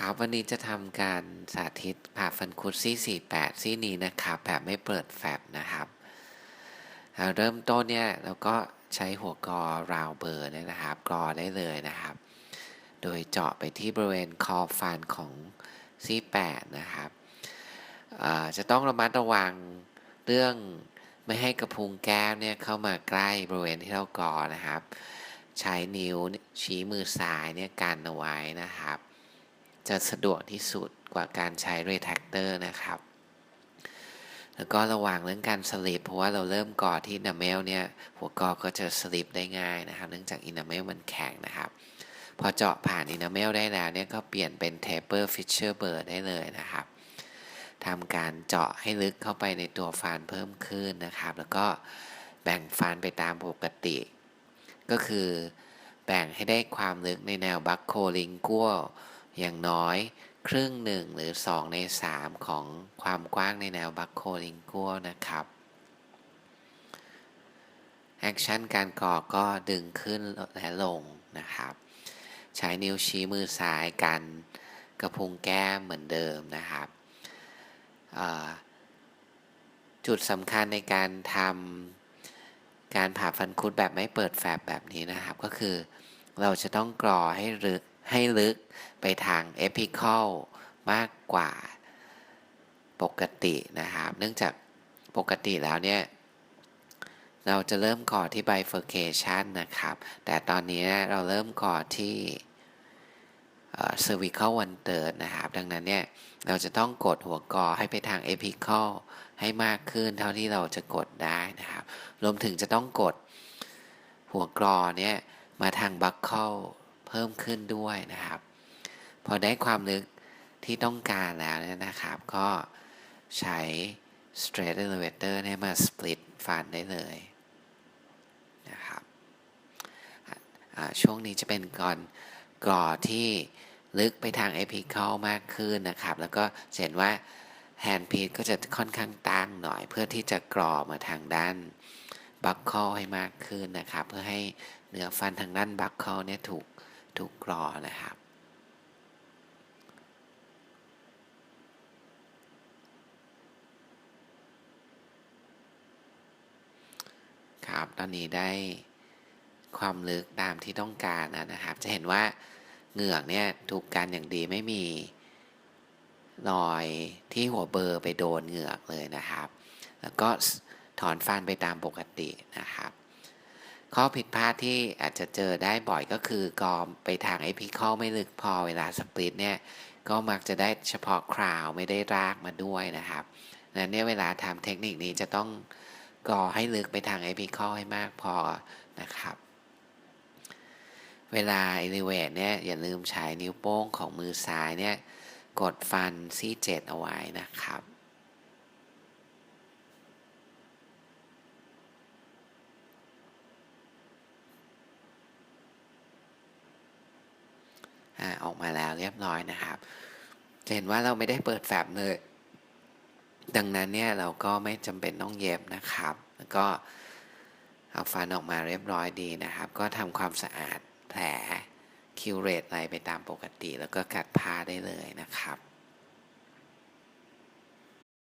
ครับวันนี้จะทำการสาธิตผ่าฟันคุดซี่48 ซี่นี้นะครับแบบไม่เปิดแฟบนะครับ เริ่มต้นเนี่ยเราก็ใช้หัวกรอราวเบอร์เนี่ยนะครับกรอได้เลยนะครับ โดยเจาะไปที่บริเวณคอฟันของซี่8นะครับจะต้องระมัดระวังเรื่องไม่ให้กระพุ้งแก้มเนี่ยเข้ามาใกล้บริเวณที่เรากรอนะครับ ใช้นิ้วชี้มือซ้ายเนี่ยกันเอาไว้นะครับ จะสะดวกที่สุดกว่าการใช้เรแทคเตอร์นะครับ แล้วก็ระวังเรื่องการสลิปเพราะว่าเราเริ่มก่อที่อินาเมลเนี่ยหัวกอก็จะสลิปได้ง่ายนะครับ เนื่องจากอินาเมลมันแข็งนะครับ พอเจาะผ่านอินาเมลได้แล้วเนี่ยก็เปลี่ยนเป็น taper fissure burr ได้เลยนะครับทำการเจาะให้ลึกเข้าไปในตัวฟันเพิ่มขึ้นนะครับ แล้วก็แบ่งฟันไปตามปกติ ก็คือแบ่งให้ได้ความลึกในแนวบัคโคลิงกัว อย่างน้อยครึ่งหนึ่งหรือ 2 ใน 3 ของความกว้างในแนวบัคโคลิงกัวนะครับแอคชั่นการก่อก็ดึงขึ้นและลงนะครับ ใช้นิ้วชี้มือซ้ายกันกระพุ้งแก้มเหมือนเดิมนะครับ จุดสำคัญในการทำการผ่าฟันคุดแบบไม่เปิดแฟบแบบนี้นะครับ ก็คือเราจะต้องกรอให้ลึก ให้ลึกไปทางเอพิคอลมากกว่าปกตินะครับ เนื่องจากปกติแล้วเนี่ย เราจะเริ่มก่อที่ bifurcation นะครับ แต่ตอนนี้เราเริ่มก่อที่ cervical one third นะครับ ดังนั้นเนี่ย เราจะต้องกดหัวกอให้ไปทาง apical ให้มากขึ้นเท่าที่เราจะกดได้นะครับ รวมถึงจะต้องกดหัวกรอเนี่ย มาทาง buccal เพิ่มขึ้นด้วยนะครับ พอได้ความลึกที่ต้องการแล้วเนี่ยนะครับ ก็ใช้ straight elevator เนี่ยมา split ฟันได้เลยนะครับช่วงนี้จะเป็นก่อนกรอที่ลึกไปทาง apical มากขึ้นนะครับ แล้วก็เห็นว่า hand piece ก็จะค่อนข้างตั้งหน่อย เพื่อที่จะกรอมาทางด้าน buccal ให้มากขึ้นนะครับ เพื่อให้เนื้อฟันทางด้าน buccal เนี่ยถูก ถูกกรอนะครับ ครับ ตอนนี้ได้ความลึกตามที่ต้องการนะครับ จะเห็นว่าเหงือกเนี่ยถูกกันอย่างดีไม่มีรอยที่หัวเบอร์ไปโดนเหงือกเลยนะครับ แล้วก็ถอนฟันไปตามปกตินะครับ ข้อผิดพลาดที่อาจจะเจอได้บ่อยก็คือกอมไปทางไอพิคอไม่ลึกพอเวลาสปลิตเนี่ยก็มักจะได้เฉพาะคราวไม่ได้รากมาด้วยนะครับนั้นเนี่ยเวลาทำเทคนิคนี้จะต้องกอให้ลึกไปทางไอพิคอให้มากพอนะครับเวลา elevate เนี่ยอย่าลืมใช้นิ้วโป้งของมือซ้ายเนี่ยกดฟันซี่เจ็ดเอาไว้นะครับ อ่าออกมาแล้วเรียบร้อยนะครับจะเห็นว่าเราไม่ได้เปิดแฟบเลย ดังนั้นเนี่ยเราก็ไม่จำเป็นต้องเย็บนะครับ แล้วก็เอาฟันออกมาเรียบร้อยดีนะครับ ก็ทำความสะอาดแผลคิวเรตอะไรไปตามปกติ แล้วก็กัดผ้าได้เลยนะครับ